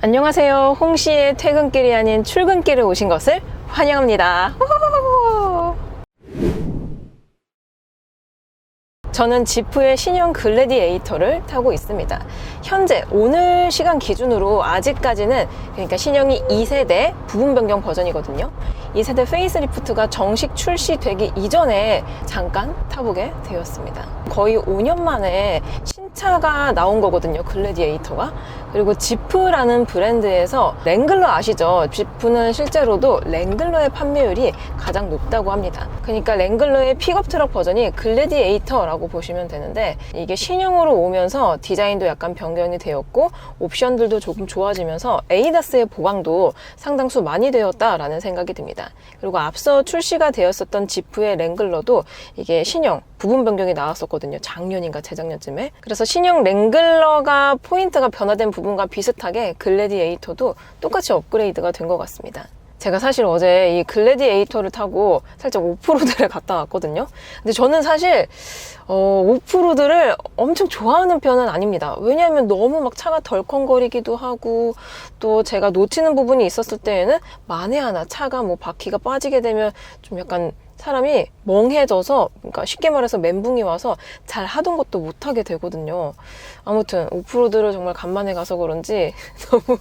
안녕하세요. 홍씨의 퇴근길이 아닌 출근길에 오신 것을 환영합니다. 저는 지프의 신형 글래디에이터를 타고 있습니다. 현재 오늘 시간 기준으로 아직까지는 그러니까 신형이 2세대 부분 변경 버전이거든요. 2세대 페이스리프트가 정식 출시되기 이전에 잠깐 타보게 되었습니다. 거의 5년 만에 신차가 나온 거거든요. 글래디에이터가. 그리고 지프라는 브랜드에서 랭글러 아시죠? 지프는 실제로도 랭글러의 판매율이 가장 높다고 합니다. 그러니까 랭글러의 픽업 트럭 버전이 글래디에이터라고 보시면 되는데 이게 신형으로 오면서 디자인도 약간 변경이 되었고 옵션들도 조금 좋아지면서 에이다스의 보강도 상당수 많이 되었다라는 생각이 듭니다. 그리고 앞서 출시가 되었었던 지프의 랭글러도 이게 신형 부분 변경이 나왔었거든요. 작년인가 재작년쯤에. 그래서 신형 랭글러가 포인트가 변화된 부분과 비슷하게 글래디에이터도 똑같이 업그레이드가 된 것 같습니다. 제가 사실 어제 이 글래디에이터를 타고 살짝 오프로드를 갔다 왔거든요. 근데 저는 사실 어, 오프로드를 엄청 좋아하는 편은 아닙니다. 왜냐하면 너무 막 차가 덜컹거리기도 하고 또 제가 놓치는 부분이 있었을 때에는 만에 하나 차가 뭐 바퀴가 빠지게 되면 좀 약간 사람이 멍해져서 그러니까 쉽게 말해서 멘붕이 와서 잘 하던 것도 못 하게 되거든요. 아무튼 오프로드를 정말 간만에 가서 그런지 너무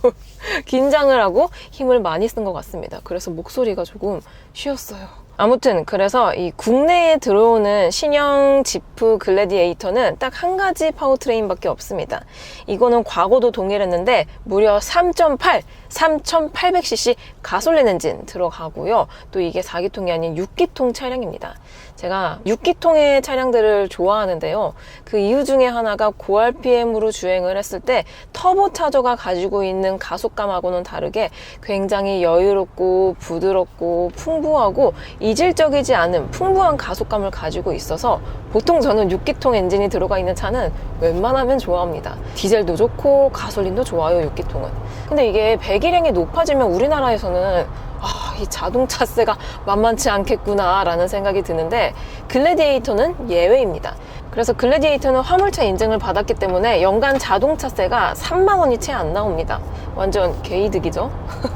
긴장을 하고 힘을 많이 쓴 것 같습니다. 그래서 목소리가 조금 쉬었어요. 아무튼 그래서 이 국내에 들어오는 신형 지프 글래디에이터는 딱 한 가지 파워트레인밖에 없습니다. 이거는 과거도 동일했는데 무려 3.8, 3,800cc 가솔린 엔진 들어가고요. 또 이게 4기통이 아닌 6기통 차량입니다. 제가 6기통의 차량들을 좋아하는데요. 그 이유 중에 하나가 고RPM으로 주행을 했을 때 터보 차저가 가지고 있는 가속감하고는 다르게 굉장히 여유롭고 부드럽고 풍부하고 이질적이지 않은 풍부한 가속감을 가지고 있어서 보통 저는 6기통 엔진이 들어가 있는 차는 웬만하면 좋아합니다. 디젤도 좋고 가솔린도 좋아요, 6기통은. 근데 이게 배기량이 높아지면 우리나라에서는 아, 이 자동차세가 만만치 않겠구나 라는 생각이 드는데 글래디에이터는 예외입니다. 그래서 글래디에이터는 화물차 인증을 받았기 때문에 연간 자동차세가 3만 원이 채 안 나옵니다. 완전 개이득이죠.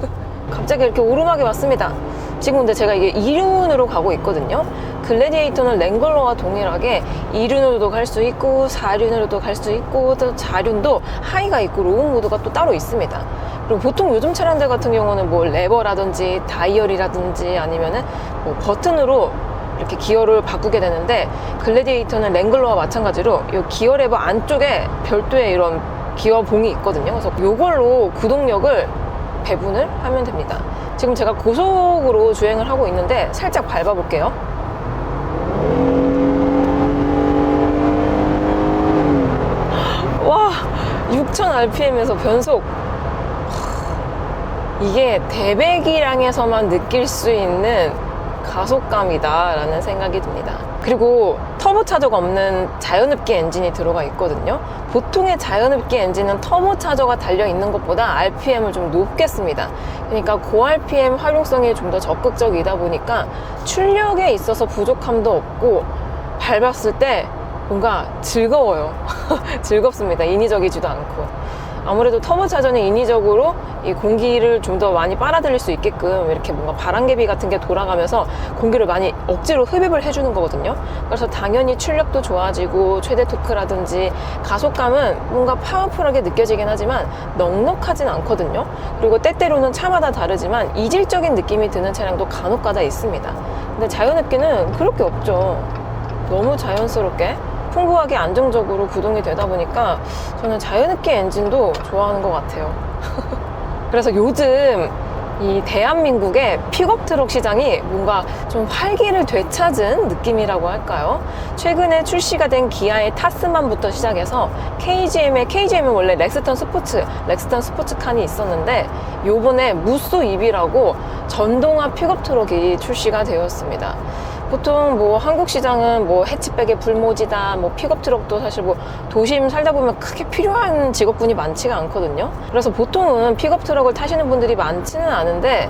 갑자기 이렇게 오르막이 왔습니다. 지금 근데 제가 이게 2륜으로 가고 있거든요. 글래디에이터는 랭글러와 동일하게 2륜으로도 갈 수 있고 4륜으로도 갈 수 있고 또 4륜도 하이가 있고 로우 모드가 또 따로 있습니다. 그리고 보통 요즘 차량들 같은 경우는 뭐 레버라든지 다이얼이라든지 아니면은 뭐 버튼으로 이렇게 기어를 바꾸게 되는데 글래디에이터는 랭글러와 마찬가지로 이 기어 레버 안쪽에 별도의 이런 기어 봉이 있거든요. 그래서 이걸로 구동력을 배분을 하면 됩니다. 지금 제가 고속으로 주행을 하고 있는데 살짝 밟아볼게요. 와, 6000rpm에서 변속. 이게 대배기량에서만 느낄 수 있는 가속감이다 라는 생각이 듭니다. 그리고 터보차저가 없는 자연흡기 엔진이 들어가 있거든요. 보통의 자연흡기 엔진은 터보차저가 달려 있는 것보다 RPM을 좀 높게 씁니다. 그러니까 고RPM 활용성이 좀 더 적극적이다 보니까 출력에 있어서 부족함도 없고 밟았을 때 뭔가 즐거워요. 즐겁습니다. 인위적이지도 않고. 아무래도 터보차저는 인위적으로 이 공기를 좀 더 많이 빨아들일 수 있게끔 이렇게 뭔가 바람개비 같은 게 돌아가면서 공기를 많이 억지로 흡입을 해주는 거거든요. 그래서 당연히 출력도 좋아지고 최대 토크라든지 가속감은 뭔가 파워풀하게 느껴지긴 하지만 넉넉하진 않거든요. 그리고 때때로는 차마다 다르지만 이질적인 느낌이 드는 차량도 간혹 가다 있습니다. 근데 자연흡기는 그렇게 없죠. 너무 자연스럽게 풍부하게 안정적으로 구동이 되다 보니까 저는 자연흡기 엔진도 좋아하는 것 같아요. 그래서 요즘 이 대한민국의 픽업 트럭 시장이 뭔가 좀 활기를 되찾은 느낌이라고 할까요? 최근에 출시가 된 기아의 타스만부터 시작해서 KGM의 KGM은 원래 렉스턴 스포츠, 렉스턴 스포츠칸이 있었는데 요번에 무쏘 입이라고 전동화 픽업 트럭이 출시가 되었습니다. 보통 뭐 한국 시장은 뭐 해치백의 불모지다, 뭐 픽업 트럭도 사실 뭐 도심 살다 보면 크게 필요한 직업군이 많지가 않거든요. 그래서 보통은 픽업 트럭을 타시는 분들이 많지는 않은데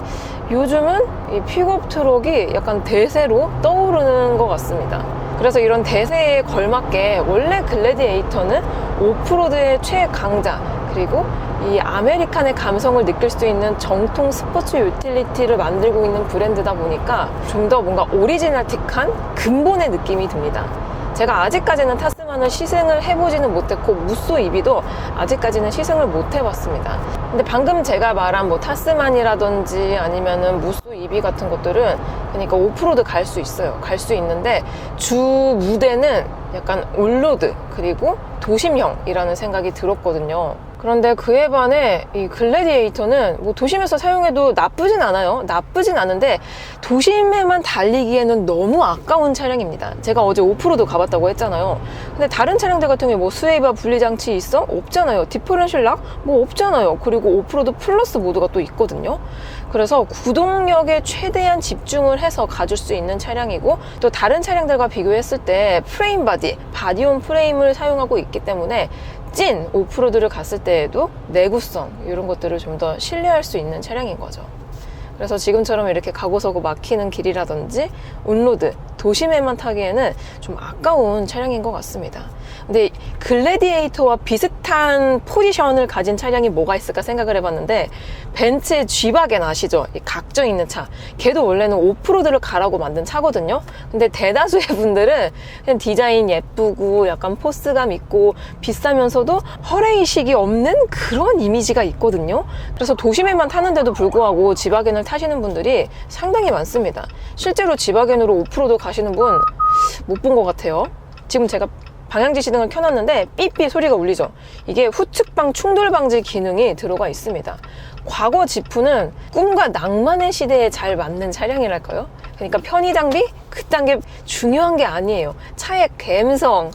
요즘은 이 픽업 트럭이 약간 대세로 떠오르는 것 같습니다. 그래서 이런 대세에 걸맞게 원래 글래디에이터는 오프로드의 최강자 그리고 이 아메리칸의 감성을 느낄 수 있는 정통 스포츠 유틸리티를 만들고 있는 브랜드다 보니까 좀 더 뭔가 오리지널틱한 근본의 느낌이 듭니다. 제가 아직까지는 타스만을 시승을 해보지는 못했고 무쏘 이비도 아직까지는 시승을 못 해봤습니다. 근데 방금 제가 말한 뭐 타스만이라든지 아니면은 무쏘 이비 같은 것들은 그러니까 오프로드 갈 수 있어요. 갈 수 있는데 주 무대는 약간 올로드 그리고 도심형이라는 생각이 들었거든요. 그런데 그에 반해 이 글래디에이터는 뭐 도심에서 사용해도 나쁘진 않아요. 나쁘진 않은데 도심에만 달리기에는 너무 아까운 차량입니다. 제가 어제 오프로드 가봤다고 했잖아요. 근데 다른 차량들 같은 경우에 뭐 스웨이바 분리장치 있어? 없잖아요. 디퍼런셜 락? 뭐 없잖아요. 그리고 오프로드 플러스 모드가 또 있거든요. 그래서 구동력에 최대한 집중을 해서 가줄 수 있는 차량이고 또 다른 차량들과 비교했을 때 프레임 바디, 바디온 프레임을 사용하고 있기 때문에 찐 오프로드를 갔을 때에도 내구성 이런 것들을 좀 더 신뢰할 수 있는 차량인 거죠. 그래서 지금처럼 이렇게 가고 서고 막히는 길이라든지 온로드, 도심에만 타기에는 좀 아까운 차량인 것 같습니다. 근데 글래디에이터와 비슷한 포지션을 가진 차량이 뭐가 있을까 생각을 해봤는데 벤츠의 G바겐 아시죠? 이 각져 있는 차. 걔도 원래는 오프로드를 가라고 만든 차거든요. 근데 대다수의 분들은 그냥 디자인 예쁘고 약간 포스감 있고 비싸면서도 허레이식이 없는 그런 이미지가 있거든요. 그래서 도심에만 타는데도 불구하고 G바겐을 타시는 분들이 상당히 많습니다. 실제로 G바겐으로 오프로드 가시는 분 못 본 것 같아요. 지금 제가 방향지 시등을 켜놨는데 삐삐 소리가 울리죠. 이게 후측방 충돌 방지 기능이 들어가 있습니다. 과거 지프는 꿈과 낭만의 시대에 잘 맞는 차량이랄까요? 그러니까 편의 장비 그딴 게 중요한 게 아니에요. 차의 감성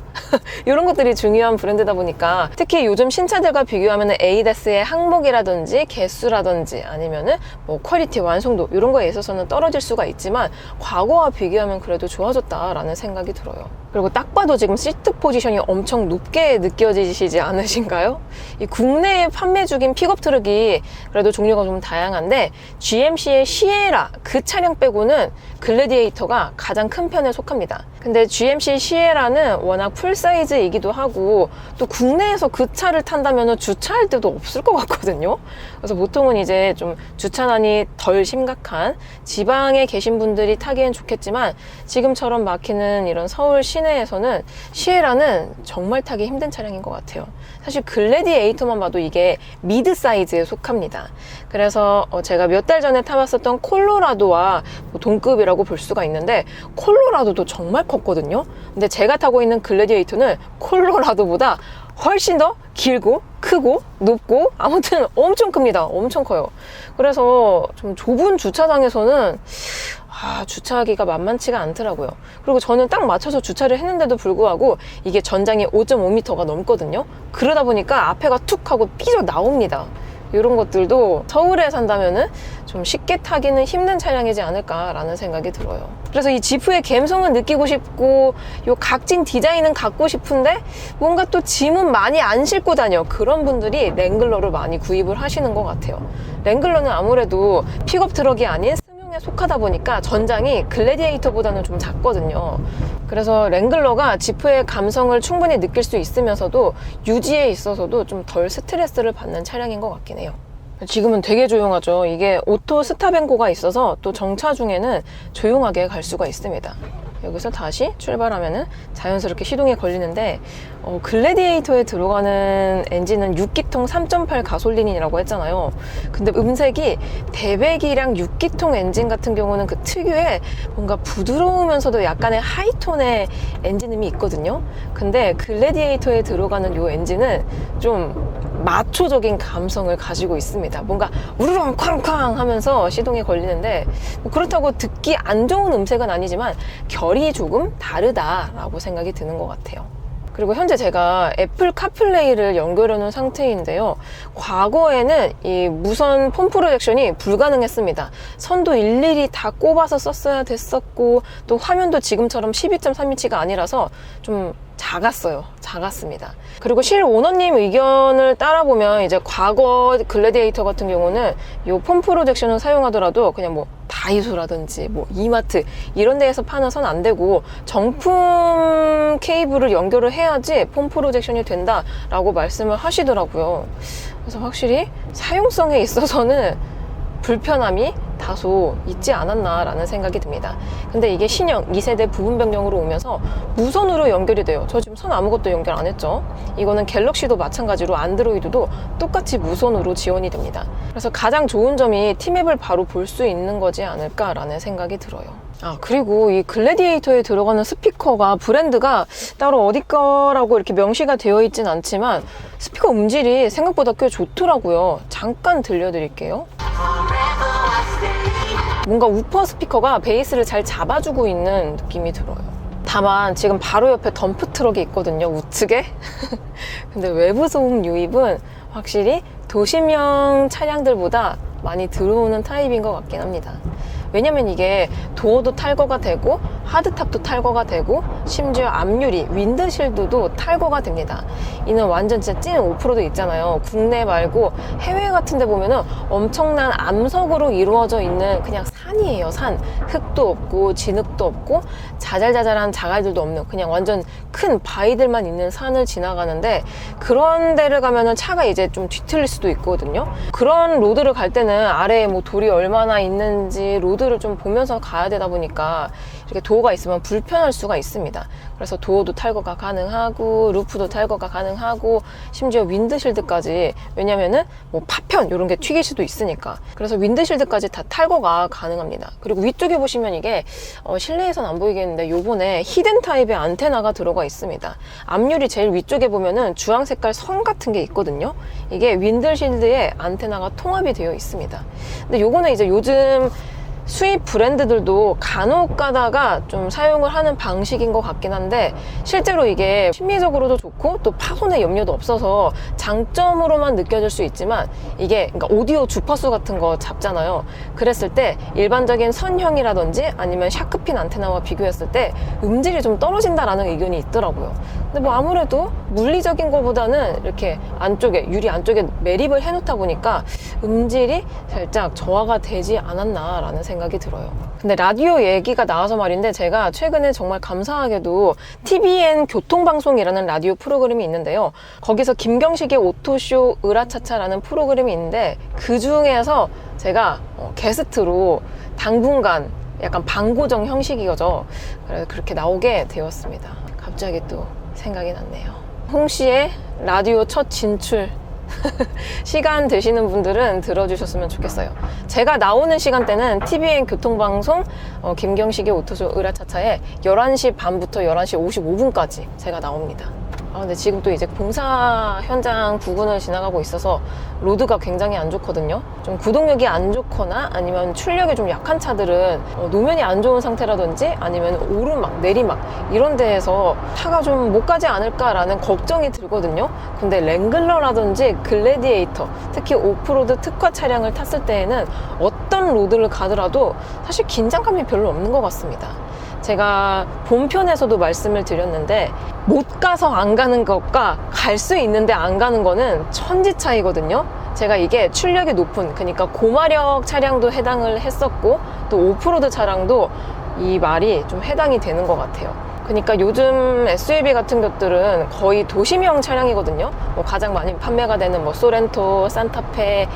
이런 것들이 중요한 브랜드다 보니까 특히 요즘 신차들과 비교하면 에이다스의 항목이라든지 개수라든지 아니면은 뭐 퀄리티 완성도 이런 거에 있어서는 떨어질 수가 있지만 과거와 비교하면 그래도 좋아졌다라는 생각이 들어요. 그리고 딱 봐도 지금 시트 포지션이 엄청 높게 느껴지시지 않으신가요? 이 국내에 판매 중인 픽업 트럭이 그래도 종류가 좀 다양한데 GMC의 시에라 그 차량 빼고는 글래디에이터가 가장 큰 편에 속합니다. 근데 GMC 시에라는 워낙 풀사이즈이기도 하고 또 국내에서 그 차를 탄다면 주차할 데도 없을 것 같거든요. 그래서 보통은 이제 좀 주차난이 덜 심각한 지방에 계신 분들이 타기엔 좋겠지만 지금처럼 막히는 이런 서울 시내에서는 시에라는 정말 타기 힘든 차량인 것 같아요. 사실 글래디에이터만 봐도 이게 미드 사이즈에 속합니다. 그래서 어, 제가 몇 달 전에 타봤었던 콜로라도와 뭐 동급이라고 볼 수가 있는데 콜로라도도 정말 컸거든요. 근데 제가 타고 있는 글래디에이터는 콜로라도보다 훨씬 더 길고 크고 높고 아무튼 엄청 큽니다. 엄청 커요. 그래서 좀 좁은 주차장에서는 아, 주차하기가 만만치가 않더라고요. 그리고 저는 딱 맞춰서 주차를 했는데도 불구하고 이게 전장이 5.5m가 넘거든요. 그러다 보니까 앞에가 툭 하고 삐져 나옵니다. 이런 것들도 서울에 산다면은 좀 쉽게 타기는 힘든 차량이지 않을까라는 생각이 들어요. 그래서 이 지프의 감성은 느끼고 싶고 요 각진 디자인은 갖고 싶은데 뭔가 또 짐은 많이 안 싣고 다녀 그런 분들이 랭글러를 많이 구입을 하시는 것 같아요. 랭글러는 아무래도 픽업 트럭이 아닌 승용에 속하다 보니까 전장이 글래디에이터보다는 좀 작거든요. 그래서 랭글러가 지프의 감성을 충분히 느낄 수 있으면서도 유지에 있어서도 좀 덜 스트레스를 받는 차량인 것 같긴 해요. 지금은 되게 조용하죠. 이게 오토 스탑앤고가 있어서 또 정차 중에는 조용하게 갈 수가 있습니다. 여기서 다시 출발하면은 자연스럽게 시동이 걸리는데 어, 글래디에이터에 들어가는 엔진은 6기통 3.8 가솔린이라고 했잖아요. 근데 음색이 대배기량 6기통 엔진 같은 경우는 그 특유의 뭔가 부드러우면서도 약간의 하이톤의 엔진음이 있거든요. 근데 글래디에이터에 들어가는 이 엔진은 좀 마초적인 감성을 가지고 있습니다. 뭔가 우르렁 쾅쾅 하면서 시동이 걸리는데 뭐 그렇다고 듣기 안 좋은 음색은 아니지만 결이 조금 다르다라고 생각이 드는 것 같아요. 그리고 현재 제가 애플 카플레이를 연결해 놓은 상태인데요. 과거에는 이 무선 폰 프로젝션이 불가능했습니다. 선도 일일이 다 꼽아서 썼어야 됐었고 또 화면도 지금처럼 12.3인치가 아니라서 좀 작았어요. 작았습니다. 그리고 실 오너님 의견을 따라보면 이제 과거 글래디에이터 같은 경우는 요 폼 프로젝션을 사용하더라도 그냥 뭐 다이소라든지 뭐 이마트 이런 데에서 파는 선 안 되고 정품 케이블을 연결을 해야지 폼 프로젝션이 된다라고 말씀을 하시더라고요. 그래서 확실히 사용성에 있어서는 불편함이 다소 있지 않았나라는 생각이 듭니다. 근데 이게 신형 2세대 부분 변경으로 오면서 무선으로 연결이 돼요. 저 지금 선 아무것도 연결 안 했죠. 이거는 갤럭시도 마찬가지로 안드로이드도 똑같이 무선으로 지원이 됩니다. 그래서 가장 좋은 점이 티맵을 바로 볼 수 있는 거지 않을까라는 생각이 들어요. 아, 그리고 이 글래디에이터에 들어가는 스피커가 브랜드가 따로 어디 거라고 이렇게 명시가 되어 있진 않지만 스피커 음질이 생각보다 꽤 좋더라고요. 잠깐 들려드릴게요. 뭔가 우퍼 스피커가 베이스를 잘 잡아주고 있는 느낌이 들어요. 다만 지금 바로 옆에 덤프 트럭이 있거든요, 우측에. 근데 외부 소음 유입은 확실히 도심형 차량들보다 많이 들어오는 타입인 것 같긴 합니다. 왜냐면 이게 도어도 탈거가 되고 하드탑도 탈거가 되고 심지어 앞유리, 윈드실드도 탈거가 됩니다. 이는 완전 진짜 찐 오프로드 있잖아요. 국내 말고 해외 같은 데 보면은 엄청난 암석으로 이루어져 있는 그냥 산이에요, 산. 흙도 없고 진흙도 없고 자잘자잘한 자갈들도 없는 그냥 완전 큰 바위들만 있는 산을 지나가는데 그런 데를 가면은 차가 이제 좀 뒤틀릴 수도 있거든요. 그런 로드를 갈 때는 아래에 뭐 돌이 얼마나 있는지 로드 를 좀 보면서 가야 되다 보니까 이렇게 도어가 있으면 불편할 수가 있습니다. 그래서 도어도 탈거가 가능하고 루프도 탈거가 가능하고 심지어 윈드실드까지 왜냐면은 뭐 파편 이런 게 튀길 수도 있으니까 그래서 윈드실드까지 다 탈거가 가능합니다. 그리고 위쪽에 보시면 이게 어, 실내에선 안 보이겠는데 요번에 히든 타입의 안테나가 들어가 있습니다. 앞유리 제일 위쪽에 보면은 주황 색깔 선 같은 게 있거든요. 이게 윈드실드에 안테나가 통합이 되어 있습니다. 근데 요거는 이제 요즘 수입 브랜드들도 간혹 가다가 좀 사용을 하는 방식인 것 같긴 한데 실제로 이게 심리적으로도 좋고 또 파손의 염려도 없어서 장점으로만 느껴질 수 있지만 이게 그러니까 오디오 주파수 같은 거 잡잖아요. 그랬을 때 일반적인 선형이라든지 아니면 샤크핀 안테나와 비교했을 때 음질이 좀 떨어진다라는 의견이 있더라고요. 근데 뭐 아무래도 물리적인 것보다는 이렇게 안쪽에 유리 안쪽에 매립을 해놓다 보니까 음질이 살짝 저하가 되지 않았나라는 생각이 들어요. 근데 라디오 얘기가 나와서 말인데 제가 최근에 정말 감사하게도 TVN 교통방송이라는 라디오 프로그램이 있는데요. 거기서 김경식의 오토쇼 으라차차라는 프로그램이 있는데 그 중에서 제가 어, 게스트로 당분간 약간 방고정 형식이죠. 그래서 그렇게 나오게 되었습니다. 갑자기 또 생각이 났네요. 홍 씨의 라디오 첫 진출 시간 되시는 분들은 들어주셨으면 좋겠어요. 제가 나오는 시간대는 TVN 교통방송 어, 김경식의 오토쇼 으라차차에 11시 반부터 11시 55분까지 제가 나옵니다. 아, 근데 지금 또 이제 공사 현장 부근을 지나가고 있어서 로드가 굉장히 안 좋거든요. 좀 구동력이 안 좋거나 아니면 출력이 좀 약한 차들은 어, 노면이 안 좋은 상태라든지 아니면 오르막, 내리막 이런 데에서 차가 좀 못 가지 않을까라는 걱정이 들거든요. 근데 랭글러라든지 글래디에이터, 특히 오프로드 특화 차량을 탔을 때에는 어떤 로드를 가더라도 사실 긴장감이 별로 없는 것 같습니다. 제가 본편에서도 말씀을 드렸는데 못 가서 안 가는 것과 갈 수 있는데 안 가는 거는 천지 차이거든요. 제가 이게 출력이 높은 그러니까 고마력 차량도 해당을 했었고 또 오프로드 차량도 이 말이 좀 해당이 되는 것 같아요. 그러니까 요즘 SUV 같은 것들은 거의 도심형 차량이거든요. 뭐 가장 많이 판매가 되는 뭐 소렌토, 산타페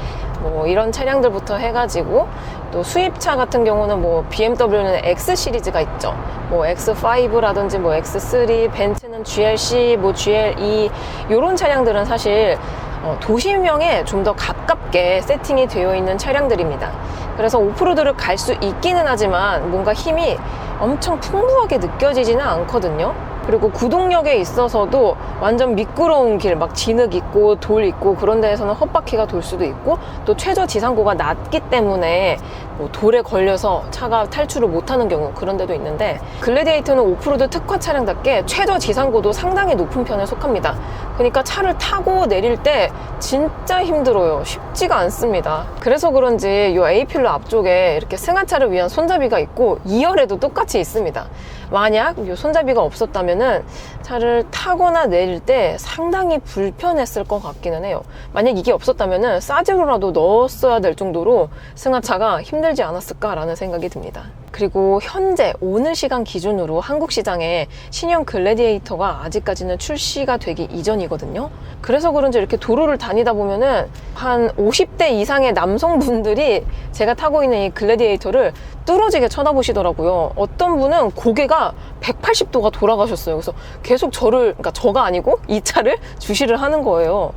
뭐 이런 차량들부터 해가지고 또 수입차 같은 경우는 뭐 BMW는 X 시리즈가 있죠. 뭐 X5라든지 뭐 X3, 벤츠는 GLC, 뭐 GLE 이런 차량들은 사실 어, 도심형에 좀 더 가깝게 세팅이 되어 있는 차량들입니다. 그래서 오프로드를 갈 수 있기는 하지만 뭔가 힘이 엄청 풍부하게 느껴지지는 않거든요. 그리고 구동력에 있어서도 완전 미끄러운 길, 막 진흙 있고 돌 있고 그런 데에서는 헛바퀴가 돌 수도 있고 또 최저 지상고가 낮기 때문에 뭐 돌에 걸려서 차가 탈출을 못하는 경우 그런 데도 있는데 글래디에이터는 오프로드 특화 차량답게 최저 지상고도 상당히 높은 편에 속합니다. 그러니까 차를 타고 내릴 때 진짜 힘들어요. 쉽지가 않습니다. 그래서 그런지 이 A필러 앞쪽에 이렇게 승하차를 위한 손잡이가 있고 2열에도 똑같이 있습니다. 만약 이 손잡이가 없었다면은 차를 타거나 내릴 때 상당히 불편했을 것 같기는 해요. 만약 이게 없었다면은 싸지로라도 넣었어야 될 정도로 승하차가 힘들 지 않았을까라는 생각이 듭니다. 그리고 현재 오늘 시간 기준으로 한국 시장에 신형 글래디에이터가 아직까지는 출시가 되기 이전이거든요. 그래서 그런지 이렇게 도로를 다니다 보면은 한 50대 이상의 남성분들이 제가 타고 있는 이 글래디에이터를 뚫어지게 쳐다보시더라고요. 어떤 분은 고개가 180도가 돌아가셨어요. 그래서 계속 저를, 그러니까 저가 아니고 이 차를 주시를 하는 거예요.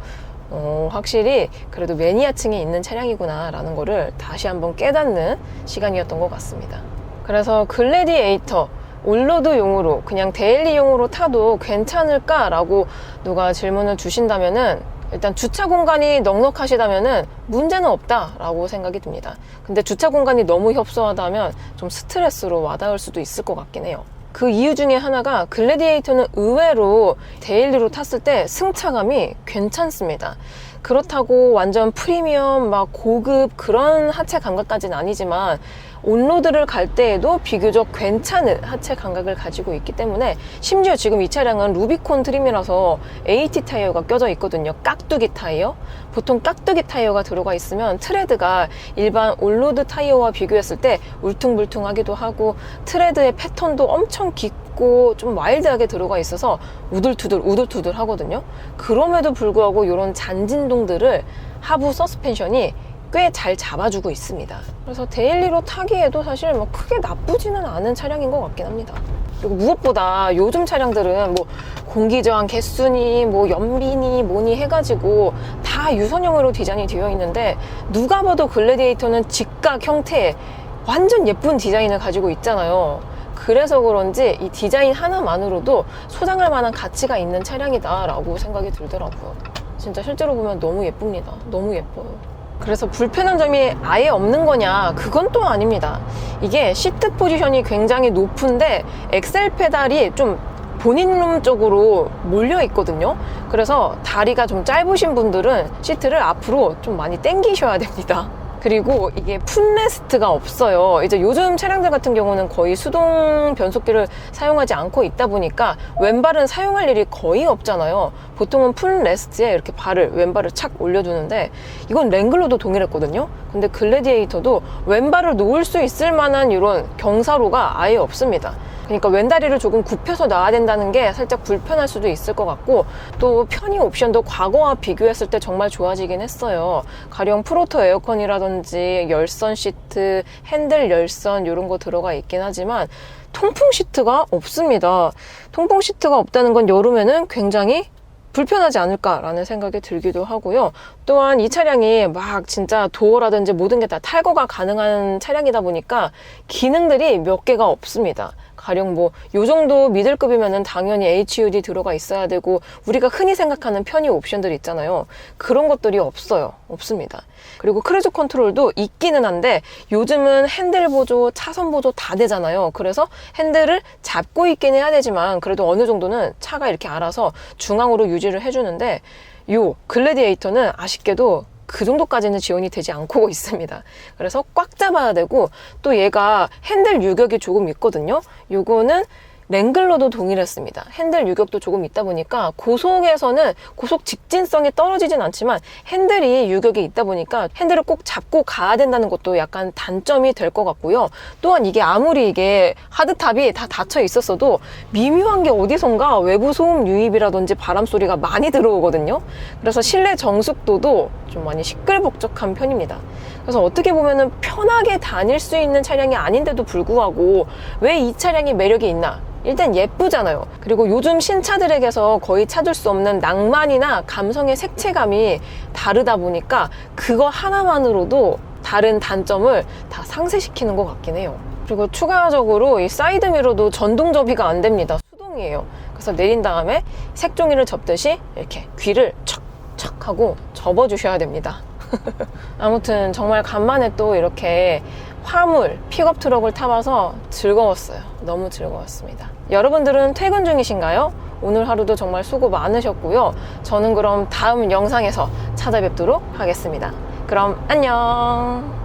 어, 확실히 그래도 매니아층이 있는 차량이구나라는 거를 다시 한번 깨닫는 시간이었던 것 같습니다. 그래서 글래디에이터 올로드용으로 그냥 데일리용으로 타도 괜찮을까라고 누가 질문을 주신다면은 일단 주차 공간이 넉넉하시다면은 문제는 없다라고 생각이 듭니다. 근데 주차 공간이 너무 협소하다면 좀 스트레스로 와닿을 수도 있을 것 같긴 해요. 그 이유 중에 하나가 글래디에이터는 의외로 데일리로 탔을 때 승차감이 괜찮습니다. 그렇다고 완전 프리미엄 막 고급 그런 하체 감각까지는 아니지만 온로드를 갈 때에도 비교적 괜찮은 하체 감각을 가지고 있기 때문에 심지어 지금 이 차량은 루비콘 트림이라서 AT 타이어가 껴져 있거든요. 깍두기 타이어. 보통 깍두기 타이어가 들어가 있으면 트레드가 일반 온로드 타이어와 비교했을 때 울퉁불퉁하기도 하고 트레드의 패턴도 엄청 깊고 좀 와일드하게 들어가 있어서 우들투들 우들투들 하거든요. 그럼에도 불구하고 이런 잔진동들을 하부 서스펜션이 꽤 잘 잡아주고 있습니다. 그래서 데일리로 타기에도 사실 뭐 크게 나쁘지는 않은 차량인 것 같긴 합니다. 그리고 무엇보다 요즘 차량들은 뭐 공기저항 개수니 뭐 연비니 뭐니 해가지고 다 유선형으로 디자인이 되어 있는데 누가 봐도 글래디에이터는 직각 형태의 완전 예쁜 디자인을 가지고 있잖아요. 그래서 그런지 이 디자인 하나만으로도 소장할 만한 가치가 있는 차량이다라고 생각이 들더라고요. 진짜 실제로 보면 너무 예쁩니다. 너무 예뻐요. 그래서 불편한 점이 아예 없는 거냐? 그건 또 아닙니다. 이게 시트 포지션이 굉장히 높은데 엑셀 페달이 좀 본인 룸 쪽으로 몰려 있거든요. 그래서 다리가 좀 짧으신 분들은 시트를 앞으로 좀 많이 당기셔야 됩니다. 그리고 이게 풋레스트가 없어요. 이제 요즘 차량들 같은 경우는 거의 수동 변속기를 사용하지 않고 있다 보니까 왼발은 사용할 일이 거의 없잖아요. 보통은 풋레스트에 이렇게 발을 왼발을 착 올려두는데 이건 랭글러도 동일했거든요. 근데 글래디에이터도 왼발을 놓을 수 있을 만한 이런 경사로가 아예 없습니다. 그러니까 왼다리를 조금 굽혀서 놔야 된다는 게 살짝 불편할 수도 있을 것 같고 또 편의 옵션도 과거와 비교했을 때 정말 좋아지긴 했어요. 가령 프로토 에어컨이라든지 열선 시트, 핸들 열선 이런 거 들어가 있긴 하지만 통풍 시트가 없습니다. 통풍 시트가 없다는 건 여름에는 굉장히 불편하지 않을까라는 생각이 들기도 하고요. 또한 이 차량이 막 진짜 도어라든지 모든 게 다 탈거가 가능한 차량이다 보니까 기능들이 몇 개가 없습니다. 가령 뭐 요 정도 미들급이면은 당연히 HUD 들어가 있어야 되고 우리가 흔히 생각하는 편의 옵션들 있잖아요. 그런 것들이 없어요. 없습니다. 그리고 크루즈 컨트롤도 있기는 한데 요즘은 핸들 보조, 차선 보조 다 되잖아요. 그래서 핸들을 잡고 있긴 해야 되지만 그래도 어느 정도는 차가 이렇게 알아서 중앙으로 유지를 해주는데 요 글래디에이터는 아쉽게도 그 정도까지는 지원이 되지 않고 있습니다. 그래서 꽉 잡아야 되고 또 얘가 핸들 유격이 조금 있거든요. 요거는 랭글러도 동일했습니다. 핸들 유격도 조금 있다 보니까 고속에서는 고속 직진성이 떨어지진 않지만 핸들이 유격이 있다 보니까 핸들을 꼭 잡고 가야 된다는 것도 약간 단점이 될 것 같고요. 또한 이게 아무리 이게 하드탑이 다 닫혀 있었어도 미묘한 게 어디선가 외부 소음 유입이라든지 바람 소리가 많이 들어오거든요. 그래서 실내 정숙도도 좀 많이 시끌벅적한 편입니다. 그래서 어떻게 보면은 편하게 다닐 수 있는 차량이 아닌데도 불구하고 왜 이 차량이 매력이 있나? 일단 예쁘잖아요. 그리고 요즘 신차들에게서 거의 찾을 수 없는 낭만이나 감성의 색채감이 다르다 보니까 그거 하나만으로도 다른 단점을 다 상쇄시키는 것 같긴 해요. 그리고 추가적으로 이 사이드 미러도 전동 접이가 안 됩니다. 수동이에요. 그래서 내린 다음에 색종이를 접듯이 이렇게 귀를 척척 하고 접어주셔야 됩니다. 아무튼 정말 간만에 또 이렇게 화물, 픽업 트럭을 타봐서 즐거웠어요. 너무 즐거웠습니다. 여러분들은 퇴근 중이신가요? 오늘 하루도 정말 수고 많으셨고요. 저는 그럼 다음 영상에서 찾아뵙도록 하겠습니다. 그럼 안녕!